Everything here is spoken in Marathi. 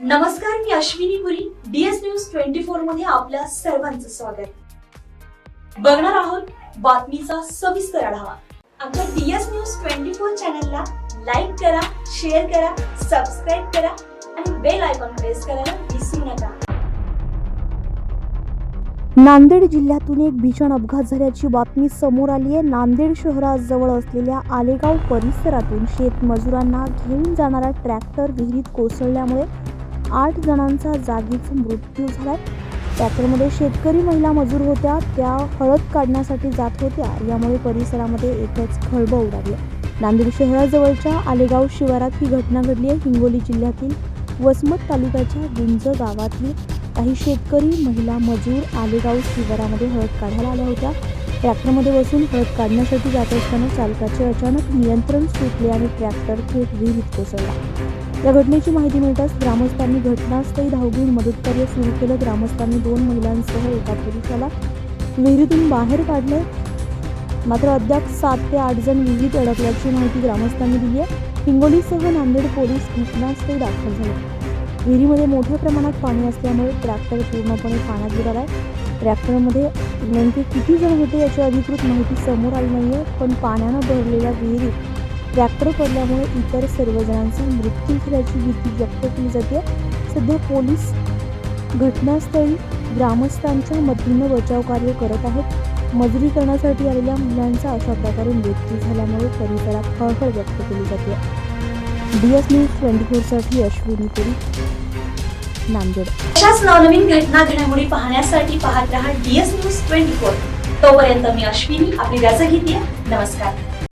नमस्कार मी Ashwini Puri. DS news twenty फोरमध्ये आपल्या सर्वांचं स्वागत. बघणार आहोत बातमीचा सविस्तर आढावा. आमच्या डीएस न्यूज ट्वेंटी फोर चॅनलला लाईक करा शेअर करा सबस्क्राईब करा आणि बेल आयकॉन प्रेस करायला विसरू नका. नांदेड जिल्ह्यातून एक भीषण अपघात झाल्याची बातमी समोर आली आहे. नांदेड शहराजवळ असलेल्या आलेगाव परिसरातून शेतमजुरांना घेऊन जाणारा ट्रॅक्टर विहिरीत कोसळल्यामुळे आठ जणांचा जागीच मृत्यू झाला ट्रॅक्टरमध्ये शेतकरी महिला मजूर होत्या. त्या हळद काढण्यासाठी जात होत्या. यामुळे परिसरामध्ये एकच खळबळ उडाली. नांदेड शहराजवळच्या आलेगाव शिवारात ही घटना घडली आहे. हिंगोली जिल्ह्यातील वसमत तालुक्याच्या गुंज गावातली काही शेतकरी महिला मजूर आलेगाव शिवारामध्ये हळद काढायला आल्या होत्या. ट्रॅक्टरमध्ये बसून हळद काढण्यासाठी जात असताना चालकाचे अचानक नियंत्रण सुटले आणि ट्रॅक्टर थेट विहिरीत कोसळला. या घटनेची माहिती मिळताच ग्रामस्थांनी घटनास्थळी धाव घेऊन मदतकार्य सुरू केलं. ग्रामस्थांनी दोन महिलांसह एका पुरुषाला विहिरीतून बाहेर काढले. मात्र अद्याप सात ते आठ जण विहिरीत अडकल्याची माहिती ग्रामस्थांनी दिली आहे. हिंगोलीसह नांदेड पोलीस घटनास्थळी दाखल झाले. विहिरीमध्ये मोठ्या प्रमाणात पाणी असल्यामुळे ट्रॅक्टर पूर्णपणे पाण्यात बुडाला आहे ट्रॅक्टरमध्ये नेमके किती जण होते याची अधिकृत माहिती समोर आली नाही आहे पण पाण्यानं भरलेल्या विहिरीत ट्रॅक्टर पडल्यामुळे इतर सर्वजणांचा मृत्यू झाल्याची भीती व्यक्त केली जाते. सध्या पोलीस घटनास्थळी ग्रामस्थांच्या मदतीनं बचाव कार्य करत आहेत. मजुरी करण्यासाठी आलेल्या मुलांचा अशा प्रकारे मृत्यू झाल्यामुळे परिसरात खळखळ व्यक्त केली जाते. डी एस न्यूज ट्वेंटी फोरसाठी अश्विनी पुरी नांदेड. अशाच नवनवीन घटना घडामोडी पाहण्यासाठी पाहत रहा डीएस न्यूज ट्वेंटी फोर. तोपर्यंत मी अश्विनी आपली रजा घेते नमस्कार.